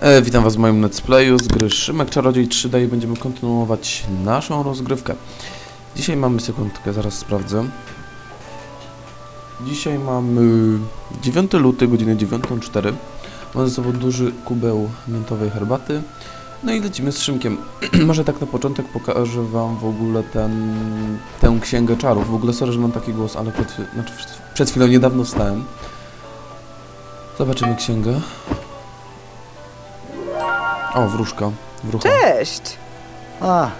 E, witam was w moim let's z gry Szymek Czarodziej 3D i będziemy kontynuować naszą rozgrywkę. Dzisiaj mamy sekundkę, zaraz sprawdzę. Dzisiaj mamy 9 luty, godzinę 9.04. Mam ze sobą duży kubeł miętowej herbaty. No i lecimy z Szymkiem. Może tak na początek pokażę wam w ogóle ten, tę księgę czarów. W ogóle sorry, że mam taki głos, ale przed, znaczy przed chwilą niedawno wstałem. Zobaczymy księgę. O, wróżka. Wrócha. Cześć! A,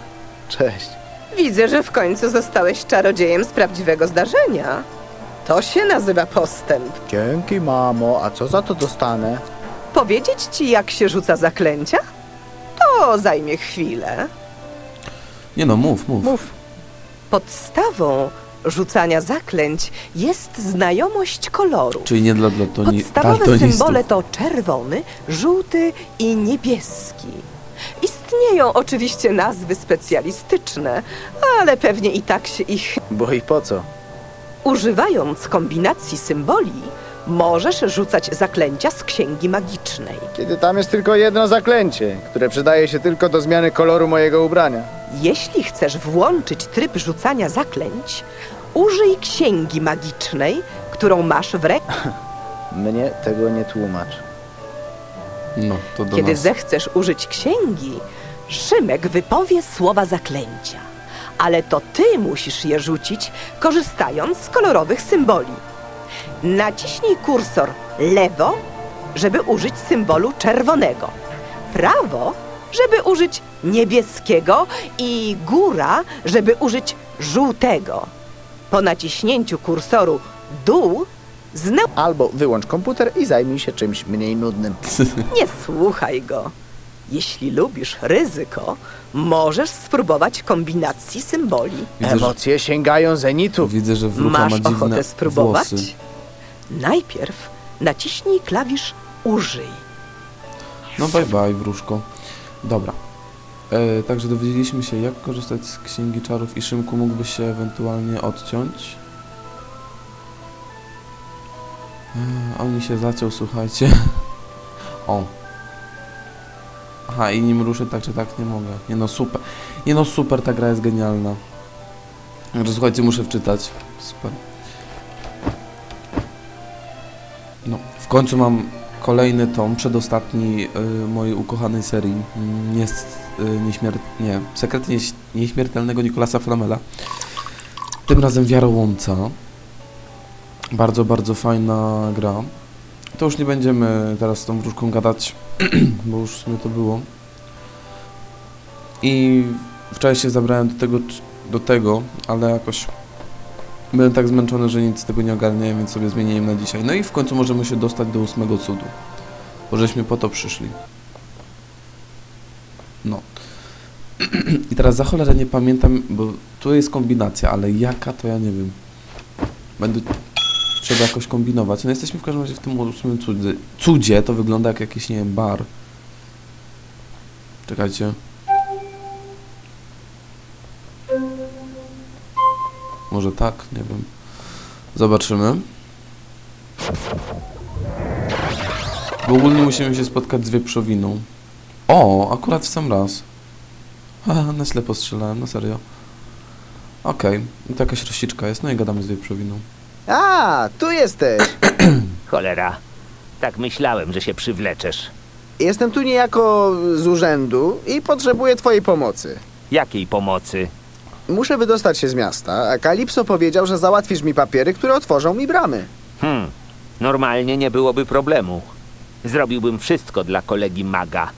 cześć. Widzę, że w końcu zostałeś czarodziejem z prawdziwego zdarzenia. To się nazywa postęp. Dzięki, mamo. A co za to dostanę? Powiedzieć ci, jak się rzuca zaklęcia? To zajmie chwilę. Nie no, mów, mów. Mów. Podstawą rzucania zaklęć jest znajomość kolorów. Czyli nie dla daltoni- Podstawowe daltonistów. symbole to czerwony, żółty i niebieski. Istnieją oczywiście nazwy specjalistyczne, ale pewnie i tak się ich Bo i po co? Używając kombinacji symboli, możesz rzucać zaklęcia z księgi magicznej. Kiedy tam jest tylko jedno zaklęcie, które przydaje się tylko do zmiany koloru mojego ubrania. Jeśli chcesz włączyć tryb rzucania zaklęć, użyj księgi magicznej, którą masz w ręku. Mnie tego nie tłumacz. No, to do Kiedy nas. zechcesz użyć księgi, Szymek wypowie słowa zaklęcia. Ale to ty musisz je rzucić, korzystając z kolorowych symboli. Naciśnij kursor lewo, żeby użyć symbolu czerwonego. Prawo, żeby użyć niebieskiego i góra, żeby użyć żółtego. Po naciśnięciu kursoru dół, znę... Albo wyłącz komputer i zajmij się czymś mniej nudnym. Nie słuchaj go. Jeśli lubisz ryzyko, możesz spróbować kombinacji symboli. Widzę, że, Emocje sięgają zenitu. widzę, że Masz ma dziwne ochotę spróbować? włosy. Najpierw naciśnij klawisz użyj. No bye bye, wróżko. Dobra. E, także dowiedzieliśmy się, jak korzystać z Księgi Czarów i Szymku mógłbyś się ewentualnie odciąć. E, on mi się zaciął, słuchajcie. O. Aha, i nim ruszę tak czy tak nie mogę. Nie no, super. Nie no, super, ta gra jest genialna. Także słuchajcie, muszę wczytać. Super. Końcu mam kolejny tom, przedostatni y, mojej ukochanej serii. Y, nieśmier... nie, Sekret nieś... Nieśmiertelnego Nikolasa Flamela. Tym razem Wiarołomca. Bardzo, bardzo fajna gra. To już nie będziemy teraz z tą wróżką gadać, bo już w to było. I wczoraj się zabrałem do tego, do tego, ale jakoś byłem tak zmęczony, że nic z tego nie ogarniałem, więc sobie zmieniłem na dzisiaj. No i w końcu możemy się dostać do ósmego cudu. Bo żeśmy po to przyszli. No. I teraz za cholerę nie pamiętam, bo tu jest kombinacja, ale jaka to ja nie wiem. Będę trzeba jakoś kombinować. No jesteśmy w każdym razie w tym ósmym cudzie. Cudzie to wygląda jak jakiś, nie wiem, bar. Czekajcie. Może tak? Nie wiem. Zobaczymy. Bo ogólnie musimy się spotkać z wieprzowiną. O, akurat w sam raz. Haha, na ślepo strzelałem, na serio. Okej, i to jakaś rościczka jest, no i gadamy z wieprzowiną. A, tu jesteś. Cholera. Tak myślałem, że się przywleczesz. Jestem tu niejako z urzędu i potrzebuję twojej pomocy. Jakiej pomocy? Muszę wydostać się z miasta, a Kalipso powiedział, że załatwisz mi papiery, które otworzą mi bramy. Hmm, normalnie nie byłoby problemu. Zrobiłbym wszystko dla kolegi maga.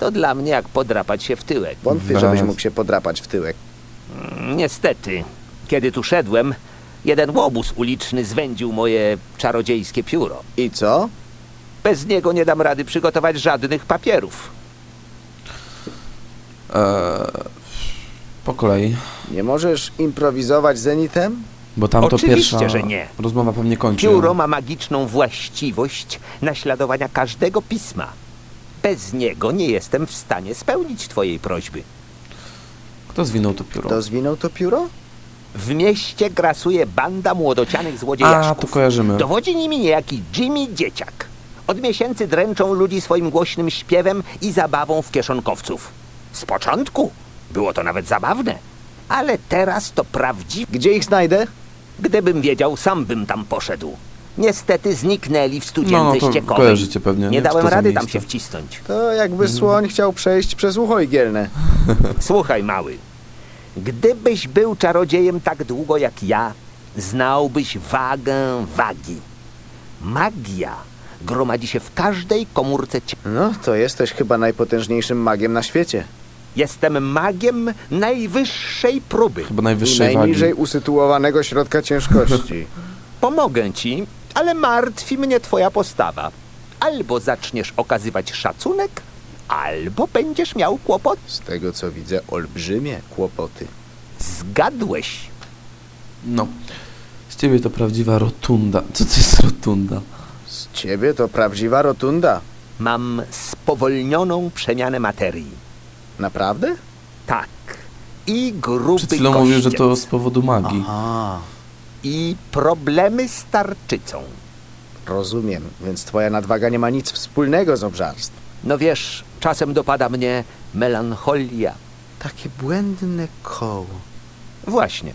To dla mnie jak podrapać się w tyłek. Wątpię, żebyś mógł się podrapać w tyłek. Mm, Niestety, kiedy tu szedłem, jeden łobuz uliczny zwędził moje czarodziejskie pióro. I co? Bez niego nie dam rady przygotować żadnych papierów. Eee, po kolei, Nie możesz improwizować zenitem? bo tam to Oczywiście, pierwsza że nie. rozmowa pewnie kończy. Pióro ma magiczną właściwość naśladowania każdego pisma. Bez niego nie jestem w stanie spełnić twojej prośby. Kto zwinął to pióro? Kto zwinął to pióro? W mieście grasuje banda młodocianych A, złodziejaszków. to kojarzymy. Dowodzi nimi niejaki Jimmy Dzieciak. Od miesięcy dręczą ludzi swoim głośnym śpiewem i zabawą w kieszonkowców. Z początku było to nawet zabawne, ale teraz to prawdziwe. Gdzie ich znajdę? Gdybym wiedział, sam bym tam poszedł. Niestety zniknęli w No, no to ściekowej. kojarzycie pewnie, nie? Nie Co dałem to za rady tam miejsce? się wcisnąć. To jakby słoń chciał przejść przez ucho igielne. Słuchaj, mały. Gdybyś był czarodziejem tak długo jak ja, znałbyś wagę wagi. Magia gromadzi się w każdej komórce ciała. No, to jesteś chyba najpotężniejszym magiem na świecie. Jestem magiem najwyższej próby. Chyba I najwyższej najniżej wagi. usytuowanego środka ciężkości. Pomogę ci, ale martwi mnie twoja postawa. Albo zaczniesz okazywać szacunek, albo będziesz miał kłopot. Z tego co widzę, olbrzymie kłopoty. Zgadłeś. No. Z ciebie to prawdziwa rotunda. Co to jest rotunda? Z ciebie to prawdziwa rotunda. Mam spowolnioną przemianę materii. Naprawdę? Tak. I gruby Przed chwilą mówił, że to z powodu magii. Aha, I problemy z tarczycą. rozumiem. Więc twoja nadwaga nie ma nic wspólnego z obżarstwem. No wiesz, czasem dopada mnie melancholia. Takie błędne koło. Właśnie.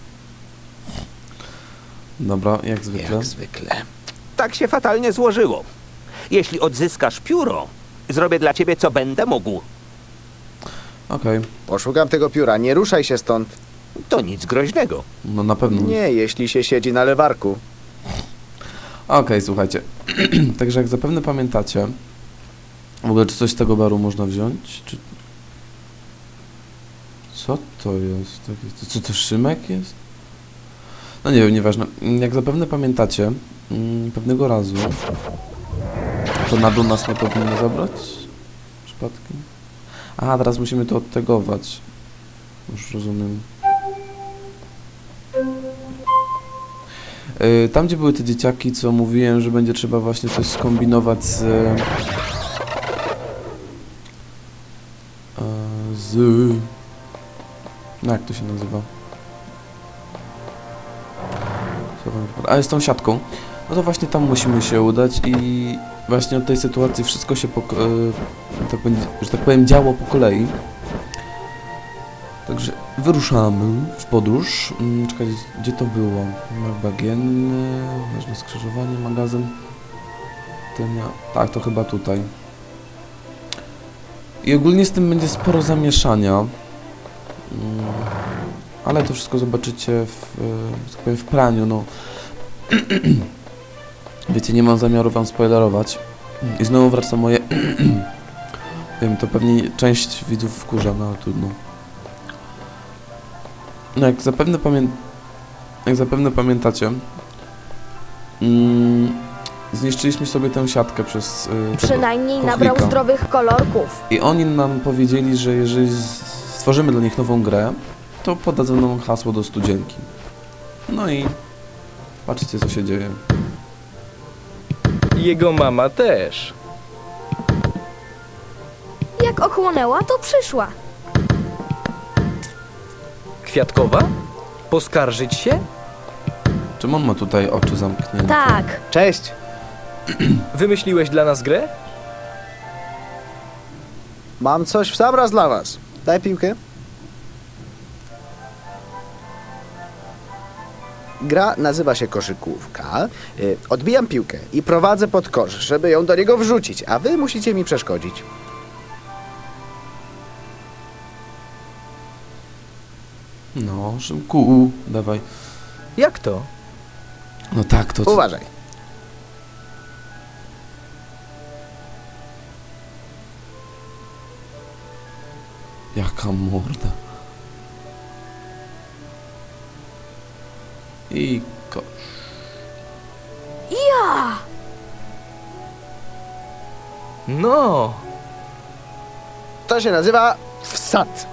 Dobra, jak zwykle. Jak zwykle. Tak się fatalnie złożyło. Jeśli odzyskasz pióro, zrobię dla ciebie co będę mógł. Okej, Poszukam tego pióra, nie ruszaj się stąd. To nic groźnego. no na pewno. Nie, jeśli się siedzi na lewarku. Okej, słuchajcie. Także jak zapewne pamiętacie, w ogóle czy coś z tego baru można wziąć? Czy... Co to jest? Takie- Co to Szymek jest? No nie wiem, nieważne. Jak zapewne pamiętacie, mm, pewnego razu to na dół nas nie powinno zabrać? Przypadkiem? A, teraz musimy to odtegować. Już rozumiem. Y, Tam, gdzie były te dzieciaki, co mówiłem, że będzie trzeba właśnie coś skombinować z... e, Z... No jak to się nazywa? A, z tą siatką. No to właśnie tam musimy się udać i właśnie od tej sytuacji wszystko się, e, tak będzie, że tak powiem, działo po kolei. Także wyruszamy w podróż. Mm, Czekajcie, gdzie to było? Mak bagienny, ważne skrzyżowanie, magazyn. Tylnia. Tak, to chyba tutaj. I ogólnie z tym będzie sporo zamieszania. Mm, Ale to wszystko zobaczycie w, e, tak powiem, w praniu, no. Wiecie, nie mam zamiaru wam spoilerować. I znowu wraca moje... Wiem, to pewnie część widzów wkurza, no ale trudno. No jak zapewne pamię... Jak zapewne pamiętacie, mm, zniszczyliśmy sobie tę siatkę przez... Yy, tego Przynajmniej kochlika. nabrał zdrowych kolorków. I oni nam powiedzieli, że jeżeli stworzymy dla nich nową grę, to podadzą nam hasło do studzienki. No i patrzcie co się dzieje. Jego mama też. Jak ochłonęła, to przyszła. Kwiatkowa? Poskarżyć się? Czym on ma tutaj oczy zamknięte? Tak. Cześć! Wymyśliłeś dla nas grę? Mam coś w sam raz dla was. Daj piłkę. Gra nazywa się koszykówka. Y, Odbijam piłkę i prowadzę pod kosz, żeby ją do niego wrzucić, a wy musicie mi przeszkodzić. No, Szymku, dawaj. Jak to? No tak, to... Uważaj. Jaka morda. I kosz. Ja! No, To się nazywa wsad.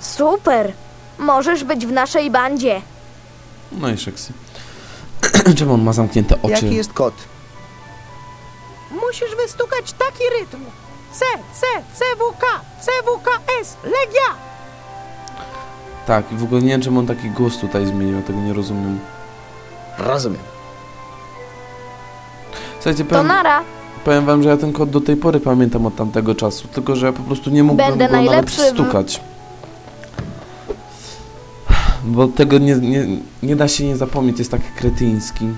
Super. Możesz być w naszej bandzie. No i szeksy. Czemu on ma zamknięte oczy? Jaki jest kod? Musisz wystukać taki rytm. C, C, CWK, CWKS, Legia. Tak, i w ogóle nie wiem, czemu on taki głos tutaj zmienił, ja tego nie rozumiem. Rozumiem. Słuchajcie, To powiem, nara. powiem wam, że ja ten kod do tej pory pamiętam od tamtego czasu, tylko że ja po prostu nie mógłbym Będę go nawet najlepszy w- stukać. Bo tego nie, nie, nie da się nie zapomnieć, jest taki kretyński.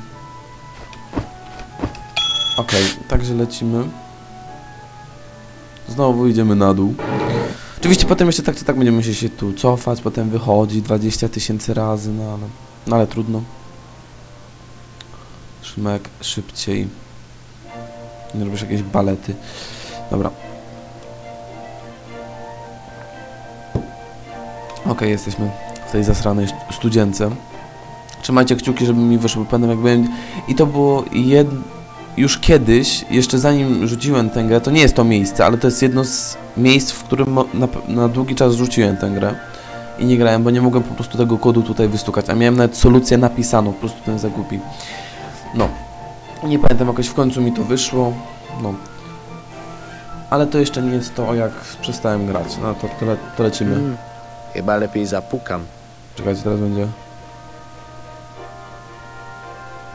Okej, także lecimy. Znowu idziemy na dół. Oczywiście potem jeszcze tak czy tak będziemy musieli się tu cofać, potem wychodzi 20 tysięcy razy, no ale, no ale trudno. Szymek, szybciej. Nie robisz jakieś balety. Dobra. Okej, jesteśmy w tej zasranej stu- studzience. Trzymajcie kciuki, żeby mi wyszło, pamiętam jak byłem... I to było jed... już kiedyś, jeszcze zanim rzuciłem tę grę, to nie jest to miejsce, ale to jest jedno z miejsc, w którym na, na długi czas rzuciłem tę grę. I nie grałem, bo nie mogłem po prostu tego kodu tutaj wystukać, a miałem nawet solucję napisaną, po prostu ten zagubi. No. Nie pamiętam, jakoś w końcu mi to wyszło. No. Ale to jeszcze nie jest to, jak przestałem grać. No to, to, le, to lecimy. Mm. Chyba lepiej zapukam. Czekajcie, teraz będzie.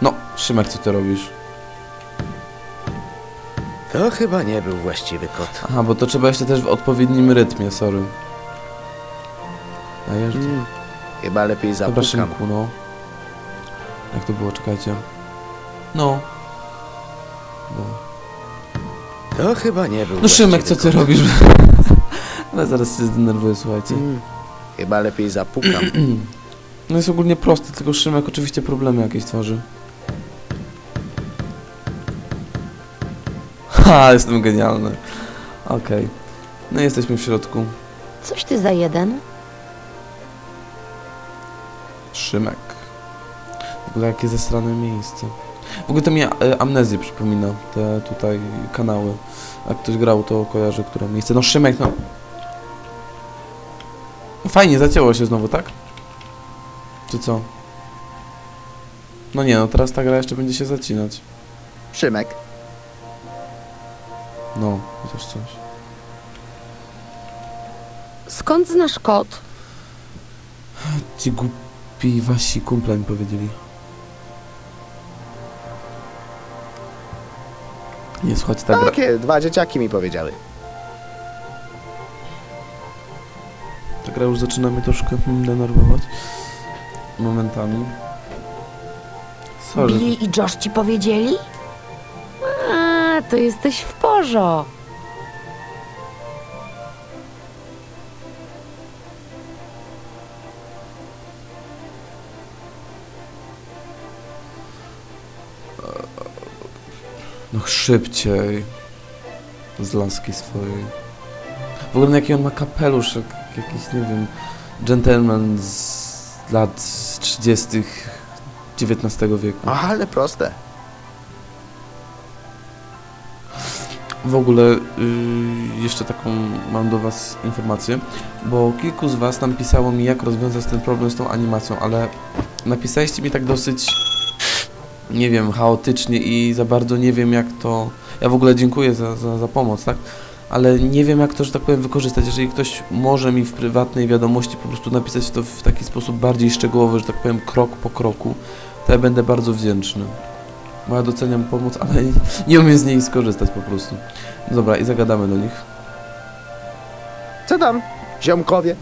No, Szymek, co ty robisz? To chyba nie był właściwy kot. Aha, bo to trzeba jeszcze też w odpowiednim rytmie, sorry. A jeszcze. Mm. Chyba lepiej Dobra, zapukam. Szymku, no. Jak to było, czekajcie. No. no. To chyba nie był No Szymek, co ty kot. robisz? Ale zaraz się zdenerwuję, słuchajcie. Mm. Chyba lepiej zapukam. No jest ogólnie prosty, tylko Szymek oczywiście problemy jakieś tworzy. Ha, jestem genialny. Okej. No i jesteśmy w środku. Coś ty za jeden? Szymek. W ogóle jakie zestrane miejsce. W ogóle to mi e, amnezję przypomina, te tutaj kanały. Jak ktoś grał, to kojarzy, które miejsce. No Szymek, no. No Fajnie, zacięło się znowu, tak? Czy co? No nie, no teraz ta gra jeszcze będzie się zacinać. Szymek. No, chociaż coś. Skąd znasz kot? Ci głupi wasi kumple mi powiedzieli. Nie, słuchajcie, ta gra... Takie dwa dzieciaki mi powiedziały. Ta gra już zaczyna mnie troszkę hmm, denerwować. Momentami. Sorry. Billy i Josh ci powiedzieli? To jesteś w porzo. No szybciej. Z laski swojej. W ogóle jaki on ma kapelusz, jak jakiś, nie wiem, gentleman z lat 30. XIX wieku. Ale proste. W ogóle y, jeszcze taką mam do Was informację, bo kilku z Was tam pisało mi, jak rozwiązać ten problem z tą animacją, ale napisaliście mi tak dosyć, nie wiem, chaotycznie i za bardzo nie wiem, jak to. Ja w ogóle dziękuję za, za, za pomoc, tak? Ale nie wiem, jak to, że tak powiem, wykorzystać. Jeżeli ktoś może mi w prywatnej wiadomości po prostu napisać to w taki sposób bardziej szczegółowy, że tak powiem, krok po kroku, to ja będę bardzo wdzięczny. Bo ja doceniam pomoc, ale nie, nie umiem z niej skorzystać po prostu. Dobra, i zagadamy do nich. Co tam, ziomkowie?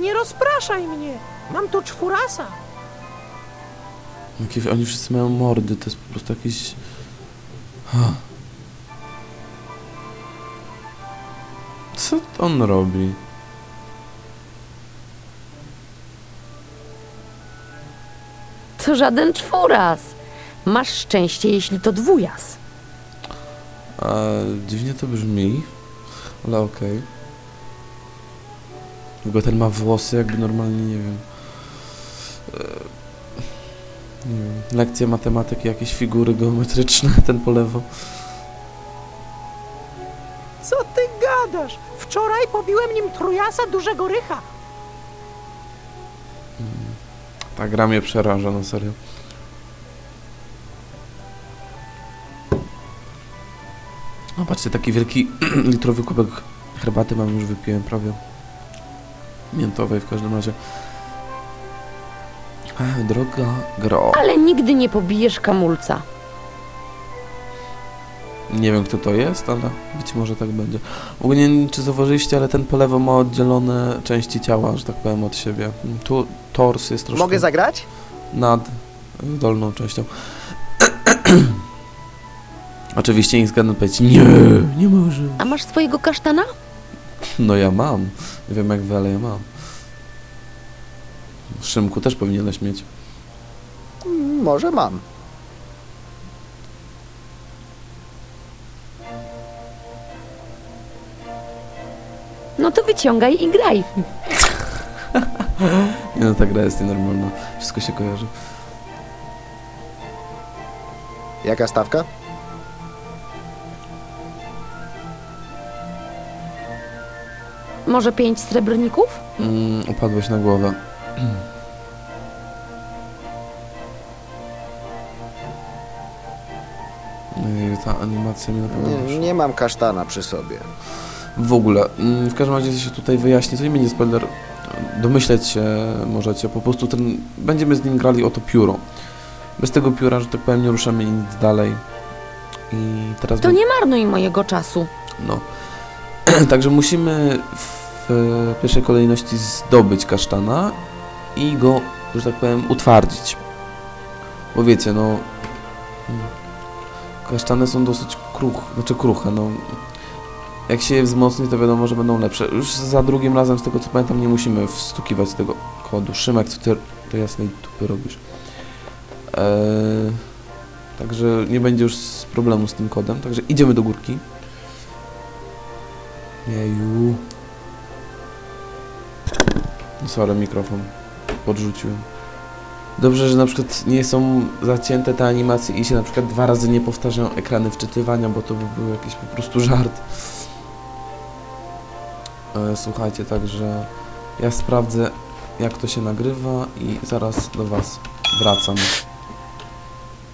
Nie rozpraszaj mnie! Mam tu czwórasa! Jakie, oni wszyscy mają mordy, to jest po prostu jakiś... Ha. Co on robi? To żaden czwóras. Masz szczęście, jeśli to dwujas. A, dziwnie to brzmi, ale okej. W ogóle ten ma włosy jakby normalnie, nie wiem... E, nie wiem, lekcje matematyki, jakieś figury geometryczne, ten po lewo. Co ty gadasz? Wczoraj pobiłem nim trójasa dużego rycha. Ta gra mnie przeraża, no serio. No patrzcie, taki wielki litrowy kubek Herbaty mam już wypiłem prawie. Miętowej w każdym razie. Ech, droga gro. Ale nigdy nie pobijesz kamulca. Nie wiem kto to jest, ale być może tak będzie. W ogóle nie wiem czy zauważyliście, ale ten po lewo ma oddzielone części ciała, że tak powiem, od siebie. Tu tors jest troszkę Mogę zagrać? nad y, dolną częścią. Oczywiście nikt zgadnął powiedzieć nie, nie może. A masz swojego kasztana? No ja mam. Nie wiem jak wy, ale ja mam. Szymku też powinieneś mieć. Mm, Może mam. No to wyciągaj i graj. Nie no, ta gra jest nienormalna. Wszystko się kojarzy. Jaka stawka? Może pięć srebrników? Mm, upadłeś na głowę. Ej, ta animacja mi naprawdę Nie, musi- nie mam kasztana przy sobie. W ogóle, mm, w każdym razie się tutaj wyjaśni, to nie będzie spoiler, domyśleć się możecie, po prostu ten, będziemy z nim grali o to pióro. Bez tego pióra, że tak powiem, nie ruszamy nic dalej. I teraz... To bę- nie marnuj mojego czasu. No. Także musimy w pierwszej kolejności zdobyć kasztana i go, że tak powiem, utwardzić. Bo wiecie, no... mm, Kasztany są dosyć kruch, znaczy kruche, no. Jak się je wzmocni, to wiadomo, że będą lepsze. Już za drugim razem, z tego co pamiętam, nie musimy wstukiwać tego kodu. Szymek, co ty do jasnej tupy robisz? Eee, także nie będzie już problemu z tym kodem. Także idziemy do górki. Jeju. Sorry, mikrofon podrzuciłem. Dobrze, że na przykład nie są zacięte te animacje i się na przykład dwa razy nie powtarzają ekrany wczytywania, bo to by był jakiś po prostu żart. E, słuchajcie, także ja sprawdzę jak to się nagrywa i zaraz do Was wracam.